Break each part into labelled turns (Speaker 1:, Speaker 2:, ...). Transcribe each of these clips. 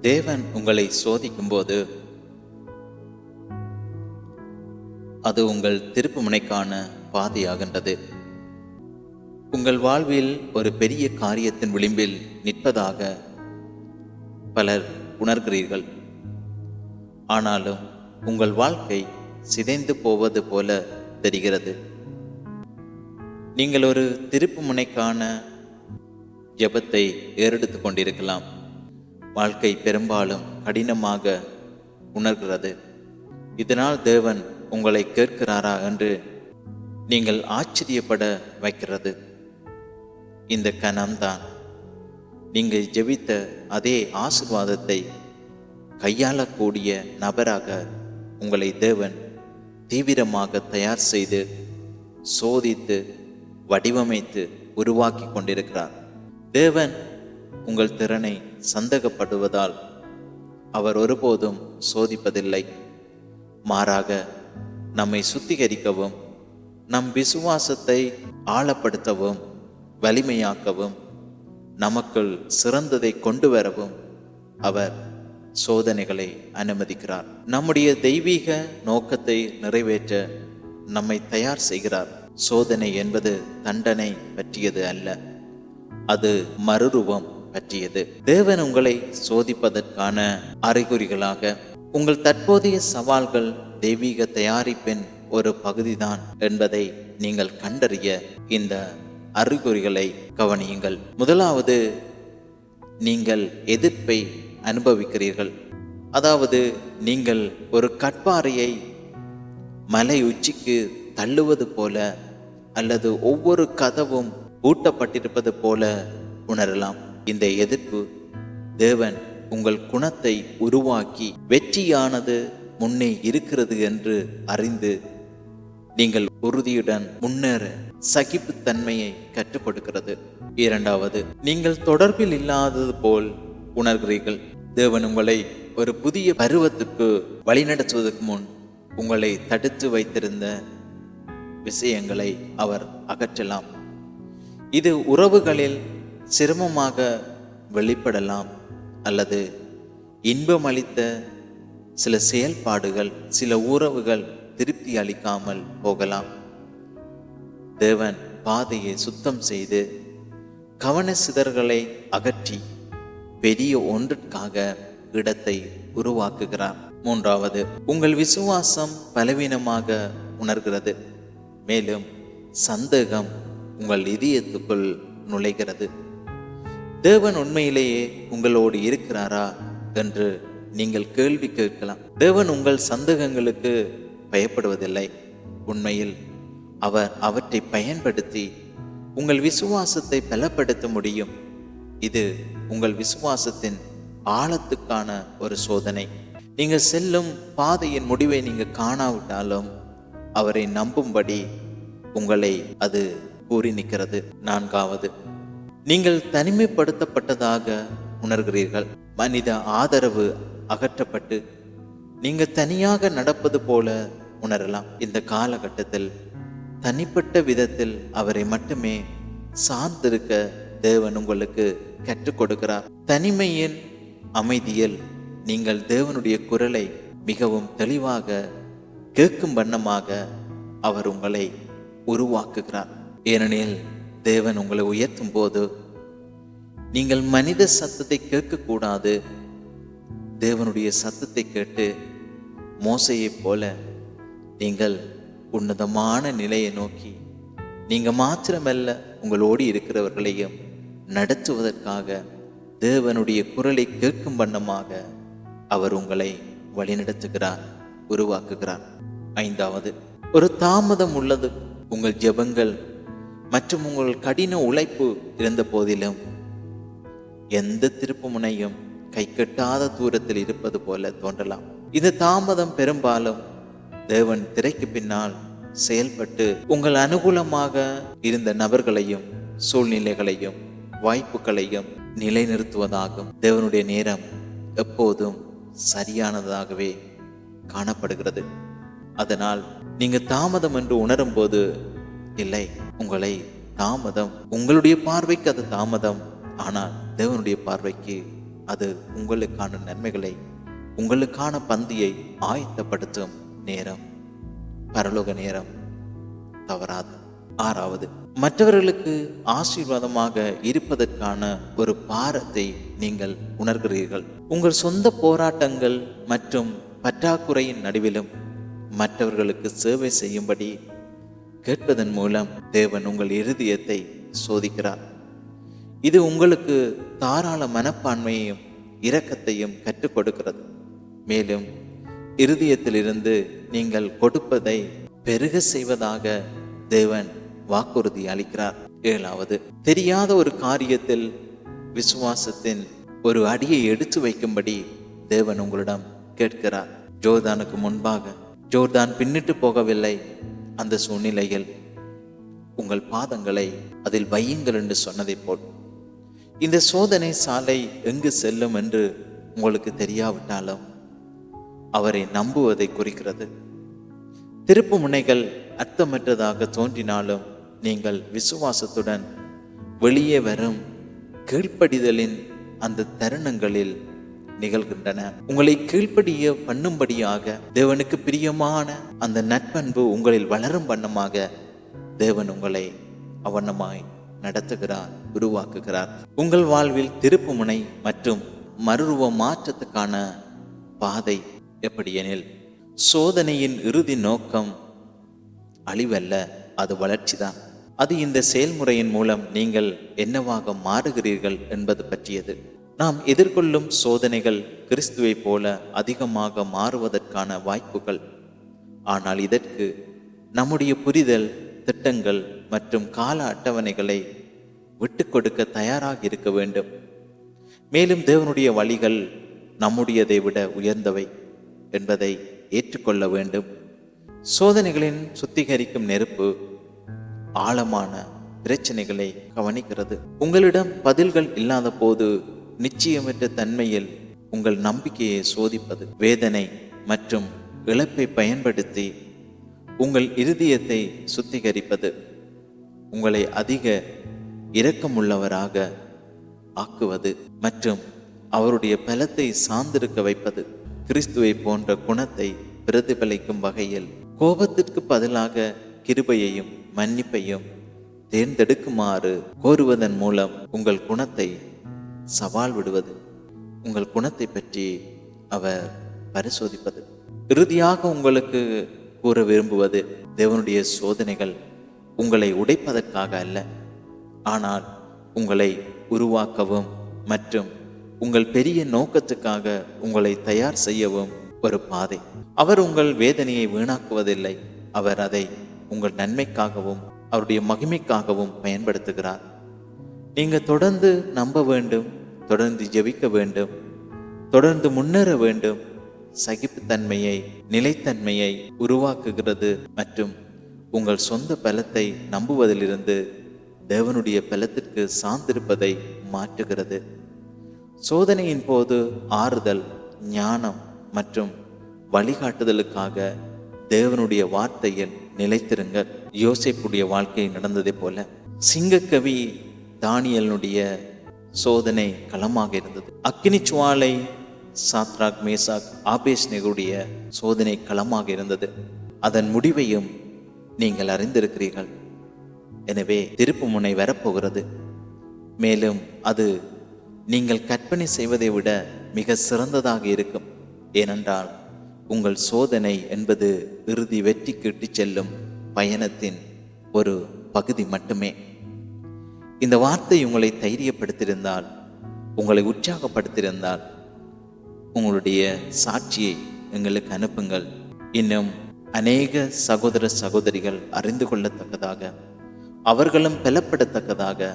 Speaker 1: தேவன் உங்களை சோதிக்கும்போது அது உங்கள் திருப்புமுனைக்கான பாதையாகின்றது. உங்கள் வாழ்வில் ஒரு பெரிய காரியத்தின் விளிம்பில் நிற்பதாக பலர் உணர்கிறீர்கள். ஆனாலும் உங்கள் வாழ்க்கை சிதைந்து போவது போல தெரிகிறது. நீங்கள் ஒரு திருப்புமுனைக்கான ஜபத்தை ஏறெடுத்து கொண்டிருக்கலாம். வாழ்க்கை பெரும்பாலும் கடினமாக உணர்கிறது. இதனால் தேவன் உங்களை கேட்கிறாரா என்று நீங்கள் ஆச்சரியப்பட வைக்கிறது. இந்த கணம்தான். நீங்கள் ஜெபித்த அதே ஆசிர்வாதத்தை கையாளக்கூடிய நபராக உங்களை தேவன் தீவிரமாக தயார் செய்து சோதித்து வடிவமைத்து உருவாக்கி கொண்டிருக்கிறார். தேவன் உங்கள் திறனை சந்தேகப்படுவதால் அவர் ஒருபோதும் சோதிப்பதில்லை. மாறாக நம்மை சுத்திகரிக்கவும் நம் விசுவாசத்தை ஆழப்படுத்தவும் வலிமையாக்கவும் நமக்குள் சிறந்ததை கொண்டு வரவும் அவர் சோதனைகளை அனுமதிக்கிறார். நம்முடைய தெய்வீக நோக்கத்தை நிறைவேற்ற நம்மை தயார் செய்கிறார். சோதனை என்பது தண்டனை பற்றியது அல்ல. அது மறுரூபம். பற்றியது. தேவன் உங்களை சோதிப்பதற்கான அறிகுறிகளாக உங்கள் தற்போதைய சவால்கள் தெய்வீக தயாரிப்பின் ஒரு பகுதிதான் என்பதை நீங்கள் கண்டறிய இந்த அறிகுறிகளை கவனியுங்கள். முதலாவது நீங்கள் எதிர்ப்பை அனுபவிக்கிறீர்கள். அதாவது நீங்கள் ஒரு கட்பாறையை மலை உச்சிக்கு தள்ளுவது போல அல்லது ஒவ்வொரு கதவும் பூட்டப்பட்டிருப்பது போல உணரலாம். இந்த எதிர்ப்பு தேவன் உங்கள் குணத்தை உருவாக்கி வெற்றியானது முன்னே இருக்கிறது என்று அறிந்து நீங்கள் உறுதியுடன் முன்னேற சகிப்புத்தன்மையை கற்றுக் கொடுக்கிறது இரண்டாவது நீங்கள் தொடர்பில் இல்லாதது போல் உணர்கிறீர்கள். தேவன் உங்களை ஒரு புதிய பருவத்துக்கு வழிநடத்துவதற்கு முன் உங்களை தடுத்து வைத்திருந்த விஷயங்களை அவர் அகற்றலாம். இது உறவுகளில் சிரமமாக வெளிப்படலாம் அல்லது இன்பம் அளித்த சில செயல்பாடுகள் சில உறவுகள் திருப்தி அளிக்காமல் போகலாம். தேவன் பாதையை சுத்தம் செய்து கவன சிதறல்களை அகற்றி பெரிய ஒன்றிற்காக இடத்தை உருவாக்குகிறார். மூன்றாவது உங்கள் விசுவாசம் பலவீனமாக உணர்கிறது. மேலும் சந்தேகம் உங்கள் இதயத்துக்குள் நுழைகிறது. தேவன் உண்மையிலேயே உங்களோடு இருக்கிறாரா என்று நீங்கள் கேள்வி கேட்கலாம். தேவன் உங்கள் சந்தேகங்களுக்கு பயப்படுவதில்லை. உண்மையில் அவர் அவற்றை பயன்படுத்தி உங்கள் விசுவாசத்தை பலப்படுத்த முடியும். இது உங்கள் விசுவாசத்தின் ஆழத்துக்கான ஒரு சோதனை. நீங்கள் செல்லும் பாதையின் முடிவை நீங்கள் காணாவிட்டாலும் அவரை நம்பும்படி உங்களை அது கூறி நிற்கிறது. நான்காவது நீங்கள் தனிமைப்படுத்தப்பட்டதாக உணர்கிறீர்கள். மனித ஆதரவு அகற்றப்பட்டு நீங்கள் தனியாக நடப்பது போல உணரலாம். இந்த காலகட்டத்தில் தனிப்பட்ட விதத்தில் அவரை மட்டுமே சார்ந்திருக்க தேவன் உங்களுக்கு கற்றுக் கொடுக்கிறார். தனிமையின் அமைதியில் நீங்கள் தேவனுடைய குரலை மிகவும் தெளிவாக கேட்கும் வண்ணமாக அவர் உங்களை உருவாக்குகிறார். ஏனெனில் தேவன் உங்களை உயர்த்தும் போது நீங்கள் மனித சத்தத்தை கேட்கக்கூடாது. தேவனுடைய சத்தத்தை கேட்டு மோசையைப் போல நீங்கள் உன்னதமான நிலையை நோக்கி நீங்கள் மாத்திரமல்ல உங்களோடு இருக்கிறவர்களையும் நடத்துவதற்காக தேவனுடைய குரலை கேட்கும் வண்ணமாக அவர் உங்களை வழிநடத்துகிறார் உருவாக்குகிறார். ஐந்தாவது ஒரு தாமதம் உள்ளது. உங்கள் ஜெபங்கள் மற்றும் உங்கள் கடின உழைப்பு இருந்த போதிலும் எந்த திருப்புமுனையும் கை கட்டாத தூரத்தில் இருப்பது போல தோன்றலாம். இது தாமதம் பெரும்பாலும் தேவன் திரைக்கு பின்னால் செயல்பட்டு உங்கள் அனுகூலமாக இருந்த நபர்களையும் சூழ்நிலைகளையும் வாய்ப்புகளையும் நிலைநிறுத்துவதாகும். தேவனுடைய நேரம் எப்போதும் சரியானதாகவே காணப்படுகிறது. அதனால் நீங்கள் தாமதம் என்று உணரும்போது இல்லை. உங்களை தாமதம் உங்களுடைய பார்வைக்கு அது தாமதம். ஆனால் தேவனுடைய பார்வைக்கு அது உங்களுக்கான நன்மைகளை உங்களுக்கான பந்தியை ஆயத்தப்படுத்தும் நேரம். பரலோக நேரம் தவறாது. ஆறாவது மற்றவர்களுக்கு ஆசீர்வாதமாக இருப்பதற்கான ஒரு பாரத்தை நீங்கள் உணர்கிறீர்கள். உங்கள் சொந்த போராட்டங்கள் மற்றும் பற்றாக்குறையின் நடுவிலும் மற்றவர்களுக்கு சேவை செய்யும்படி கேட்பதன் மூலம் தேவன் உங்கள் இருதயத்தை சோதிக்கிறார். இது உங்களுக்கு தாராள மனப்பான்மையையும் இரக்கத்தையும் கற்றுக் கொடுக்கிறது. மேலும் இருதயத்திலிருந்து நீங்கள் கொடுப்பதை பெருக செய்வதாக தேவன் வாக்குறுதி அளிக்கிறார். ஏழாவது தெரியாத ஒரு காரியத்தில் விசுவாசத்தின் ஒரு அடியை எடுத்து வைக்கும்படி தேவன் உங்களிடம் கேட்கிறார். ஜோர்தானுக்கு முன்பாக ஜோர்தான் பின்னிட்டு போகவில்லை. அந்த சூழ்நிலையில் உங்கள் பாதங்களை அதில் வையுங்கள் என்று சொன்னதைப் போல். இந்த சோதனை சாலை எங்கு செல்லும் என்று உங்களுக்கு தெரியாவிட்டாலும் அவரை நம்புவதை குறிக்கிறது. திருப்பு முனைகள் அர்த்தமற்றதாக தோன்றினாலும் நீங்கள் விசுவாசத்துடன் வெளியே வரும் கீழ்ப்படிதலின் அந்த தருணங்களில் நிகழ்கின்றன. உங்களை கீழ்ப்படிய பண்ணும்படியாக தேவனுக்கு பிரியமான அந்த நட்பண்பு உங்களில் வளரும் வண்ணமாக தேவன் உங்களை அவனமாய் நடத்துகிறார் உருவாக்குகிறார். உங்கள் வாழ்வில் திருப்புமுனை மற்றும் மறுருவ மாற்றத்துக்கான பாதை எப்படியெனில் சோதனையின் இறுதி நோக்கம் அழிவல்ல அது வளர்ச்சிதான். அது இந்த செயல்முறையின் மூலம் நீங்கள் என்னவாக மாறுகிறீர்கள் என்பது பற்றியது. நாம் எதிர்கொள்ளும் சோதனைகள் கிறிஸ்துவை போல அதிகமாக மாறுவதற்கான வாய்ப்புகள். ஆனால் இதற்கு நம்முடைய புரிதல் திட்டங்கள் மற்றும் கால அட்டவணைகளை விட்டு கொடுக்க தயாராக இருக்க வேண்டும். மேலும் தேவனுடைய வழிகள் நம்முடையதை விட உயர்ந்தவை என்பதை ஏற்றுக்கொள்ள வேண்டும். சோதனைகளின் சுத்திகரிக்கும் நெருப்பு ஆழமான பிரச்சனைகளை கவனிக்கிறது. உங்களிடம் பதில்கள் இல்லாத போது நிச்சயமற்ற தன்மையில் உங்கள் நம்பிக்கையை சோதிப்பது வேதனை மற்றும் இழப்பை பயன்படுத்தி உங்கள் இருதயத்தை சுத்திகரிப்பது உங்களை அதிக இரக்கமுள்ளவராக ஆக்குவது மற்றும் அவருடைய பலத்தை சார்ந்திருக்க வைப்பது. கிறிஸ்துவை போன்ற குணத்தை பிரதிபலிக்கும் வகையில் கோபத்திற்கு பதிலாக கிருபையையும் மன்னிப்பையும் தேர்ந்தெடுக்குமாறு கோருவதன் மூலம் உங்கள் குணத்தை சவால் விடுவது உங்கள் குணத்தை பற்றி அவர் பரிசோதிப்பது. இறுதியாக உங்களுக்கு கூற விரும்புவது தேவனுடைய சோதனைகள் உங்களை உடைப்பதற்காக அல்ல ஆனால் உங்களை உருவாக்கவும் மற்றும் உங்கள் பெரிய நோக்கத்துக்காக உங்களை தயார் செய்யவும் ஒரு பாதை. அவர் உங்கள் வேதனையை வீணாக்குவதில்லை அவர் அதை உங்கள் நன்மைக்காகவும் அவருடைய மகிமைக்காகவும் பயன்படுத்துகிறார். நீங்கள் தொடர்ந்து நம்ப வேண்டும் தொடர்ந்து ஜெபிக்க வேண்டும். தொடர்ந்து முன்னேற வேண்டும். சகிப்புத்தன்மையை நிலைத்தன்மையை உருவாக்குகிறது மற்றும் உங்கள் சொந்த பலத்தை நம்புவதிலிருந்து தேவனுடைய பலத்திற்கு சார்ந்திருப்பதை மாற்றுகிறது. சோதனையின் போது ஆறுதல் ஞானம் மற்றும் வழிகாட்டுதலுக்காக தேவனுடைய வார்த்தையில் நிலைத்திருங்கள். யோசிப்புடைய வாழ்க்கை நடந்ததை போல. சிங்கக்கவி தானியலனுடைய சோதனை களமாக இருந்தது. அக்னி சுவாலை சாத்ராக் மேசாக் ஆபேஷ் நெகுடைய சோதனை களமாக இருந்தது. அதன் முடிவையும் நீங்கள் அறிந்திருக்கிறீர்கள். எனவே திருப்பு முனை வரப்போகிறது. மேலும் அது நீங்கள் கற்பனை செய்வதை விட மிக சிறந்ததாக இருக்கும். ஏனென்றால் உங்கள் சோதனை என்பது இறுதி வெற்றிக்கு இட்டுச் செல்லும் பயணத்தின் ஒரு பகுதி மட்டுமே. இந்த வார்த்தை உங்களை தைரியப்படுத்தியிருந்தால் உங்களை உற்சாகப்படுத்தியிருந்தால் உங்களுடைய சாட்சியை எங்களுக்கு அனுப்புங்கள். இன்னும் அநேக சகோதர சகோதரிகள் அறிந்து கொள்ளத்தக்கதாக அவர்களும் பலப்படத்தக்கதாக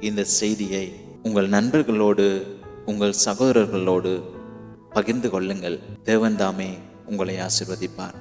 Speaker 1: இந்த செய்தியை உங்கள் நண்பர்களோடு உங்கள் சகோதரர்களோடு பகிர்ந்து கொள்ளுங்கள். தேவன்தாமே உங்களை ஆசிர்வதிப்பார்.